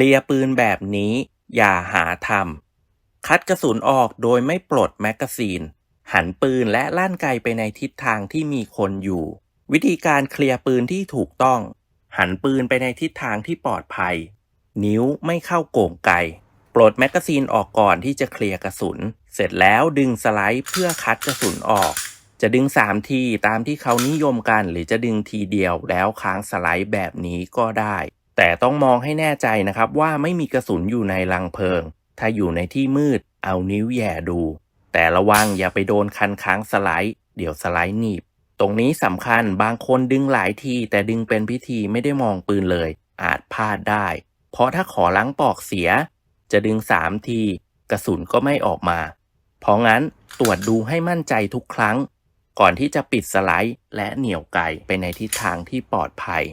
ลียร์ปืนแบบนี้ อย่าหาทำคัดกระสุนออกโดยไม่ปลดแมกกาซีน หันปืนและลั่นไกไปในทิศทางที่มีคนอยู่ วิธีการเคลียร์ปืนที่ถูกต้อง หันปืนไปในทิศทางที่ปลอดภัย นิ้วไม่เข้าโก่งไกปลดแมกกาซีนออกก่อนที่จะเคลียร์กระสุน เสร็จแล้วดึงสไลด์เพื่อคัดกระสุนออก จะดึง 3 ทีตามที่เขานิยมกัน หรือจะดึงทีเดียวแล้วค้างสไลด์แบบนี้ก็ได้ แต่ต้องมองให้แน่ใจนะครับว่าไม่มีกระสุนอยู่ในลังเพลิง ถ้าอยู่ในที่มืดเอานิ้วแย่ดู แต่ระวังอย่าไปโดนคันค้างสไลด์ เดี๋ยวสไลด์หนีบ ตรงนี้สำคัญบางคนดึงหลายทีแต่ดึงเป็นพิธีไม่ได้มองปืนเลย อาจพลาดได้ เพราะถ้าขอล้างปอกเสีย จะดึง3ที กระสุนก็ไม่ออกมา เพราะงั้นตรวจดูให้มั่นใจทุกครั้ง ก่อนที่จะปิดสไลด์และเหนี่ยวไกไปในทิศทางที่ปลอดภัย